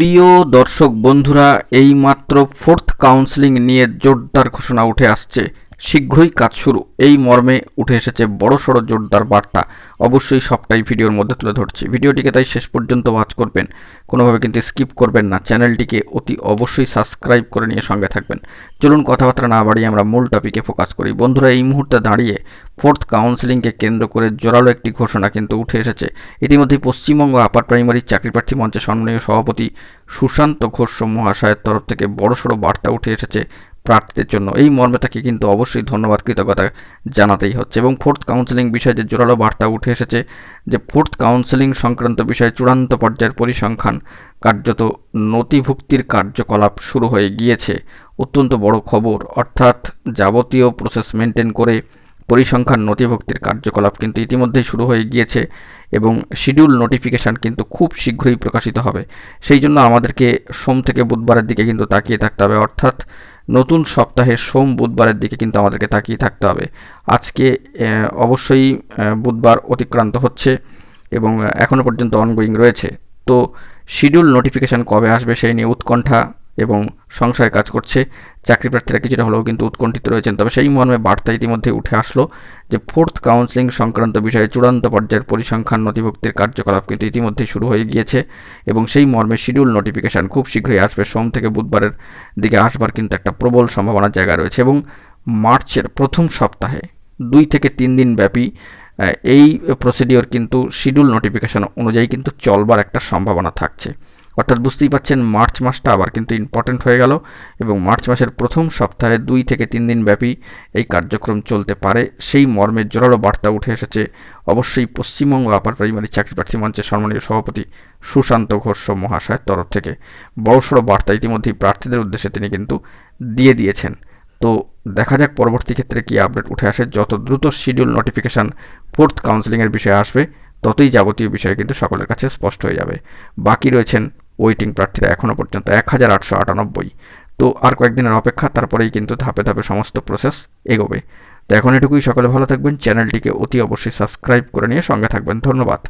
প্রিয় দর্শক বন্ধুরা এইমাত্র ফোর্থ কাউন্সেলিং নিয়ে জোরদার ঘোষণা উঠে আসছে। শীঘ্রই কাজ শুরু। এই মর্মে উঠে এসেছে বড়সড় জোরদার বার্তা। অবশ্যই সবটাই ভিডিওর মধ্যে তুলে ধরছি। ভিডিওটিকে তাই শেষ পর্যন্ত ওয়াচ করবেন। কোনোভাবে কিন্তু স্কিপ করবেন না। চ্যানেলটিকে অতি অবশ্যই সাবস্ক্রাইব করে নিয়ে সঙ্গে থাকবেন। চলুন কথাবার্তা না বাড়িয়ে আমরা মূল টপিকে ফোকাস করি। বন্ধুরা, এই মুহূর্তে দাঁড়িয়ে ফোর্থ কাউন্সেলিংকে কেন্দ্র করে জোরালো একটি ঘোষণা কিন্তু উঠে এসেছে। ইতিমধ্যে পশ্চিমবঙ্গ আপার প্রাইমারি চাকরি প্রার্থী মঞ্চের সম্মানীয় সভাপতি সুশান্ত ঘোষ মহাশয়ের তরফ থেকে বড়সড় বার্তা উঠে এসেছে। প্রার্থীদের জন্য। এই মর্মে তাকে কিন্তু অবশ্যই ধন্যবাদ, কৃতজ্ঞতা জানাতেই হচ্ছে। এবং ফোর্থ কাউন্সেলিং বিষয়ে যে জোরালো বার্তা উঠে এসেছে, যে ফোর্থ কাউন্সেলিং সংক্রান্ত বিষয়ে চূড়ান্ত পর্যায়ের পরিসংখ্যান কার্যত নথিভুক্তির কার্যকলাপ শুরু হয়ে গিয়েছে। অত্যন্ত বড় খবর, অর্থাৎ যাবতীয় প্রসেস মেনটেন করে পরিসংখ্যান নথিভুক্তির কার্যকলাপ কিন্তু ইতিমধ্যেই শুরু হয়ে গিয়েছে এবং শিডিউল নোটিফিকেশান কিন্তু খুব শীঘ্রই প্রকাশিত হবে। সেই জন্য আমাদেরকে সোম থেকে বুধবারের দিকে কিন্তু তাকিয়ে থাকতে হবে, অর্থাৎ নতুন সপ্তাহের সোম বুধবারের দিকে কিন্তু আমাদেরকে তাকিয়ে থাকতে হবে। আজকে অবশ্যই বুধবার অতিক্রান্ত হচ্ছে এবং এখনও পর্যন্ত অনগোয়িং রয়েছে। তো শিডিউল নোটিফিকেশান কবে আসবে সেই নিয়ে উৎকণ্ঠা এবং সংশয় কাজ করছে চাকরি প্রার্থীরা কিছুটা হলেও কিন্তু উৎকণ্ঠিত রয়েছেন। তবে সেই মর্মে বার্তা ইতিমধ্যে উঠে আসলো যে ফোর্থ কাউন্সিলিং সংক্রান্ত বিষয়ে চূড়ান্ত পর্যায়ের পরিসংখ্যান নথিভুক্তির কার্যকলাপ কিন্তু ইতিমধ্যে শুরু হয়ে গিয়েছে এবং সেই মর্মে শিডিউল নোটিফিকেশান খুব শীঘ্রই আসবে। সোম থেকে বুধবারের দিকে আসবার কিন্তু একটা প্রবল সম্ভাবনার জায়গা রয়েছে এবং মার্চের প্রথম সপ্তাহে দুই থেকে তিন দিন ব্যাপী এই প্রসিডিওর কিন্তু শিডিউল নোটিফিকেশান অনুযায়ী কিন্তু চলবার একটা সম্ভাবনা থাকছে। অর্থাৎ বুঝতেই পাচ্ছেন মার্চ মাসটা আবার কিন্তু ইম্পর্টেন্ট হয়ে গেল এবং মার্চ মাসের প্রথম সপ্তাহে দুই থেকে তিন দিন ব্যাপী এই কার্যক্রম চলতে পারে। সেই মর্মের জোরালো বার্তা উঠে এসেছে। অবশ্যই পশ্চিমবঙ্গ আপার প্রাইমারি চাকরি প্রার্থী মঞ্চের সম্মানীয় সভাপতি সুশান্ত ঘোষ মহাশয়ের তরফ থেকে বড়সড় বার্তা ইতিমধ্যেই প্রার্থীদের উদ্দেশ্যে তিনি কিন্তু দিয়ে দিয়েছেন। তো দেখা যাক পরবর্তী ক্ষেত্রে কি আপডেট উঠে আসে। যত দ্রুত শিডিউল নোটিফিকেশান ফোর্থ কাউন্সেলিংয়ের বিষয়ে আসবে, ততই যাবতীয় বিষয় কিন্তু সকলের কাছে স্পষ্ট হয়ে যাবে। বাকি রয়েছেন ওয়েটিং প্রার্থীরা এখনও পর্যন্ত এক হাজার আটশো আটানব্বই। তো আর কয়েকদিনের অপেক্ষা, তারপরেই কিন্তু ধাপে ধাপে সমস্ত প্রসেস এগোবে। তো এখন এটুকুই, সকলে ভালো থাকবেন। চ্যানেলটিকে অতি অবশ্যই সাবস্ক্রাইব করে নিয়ে সঙ্গে থাকবেন। ধন্যবাদ।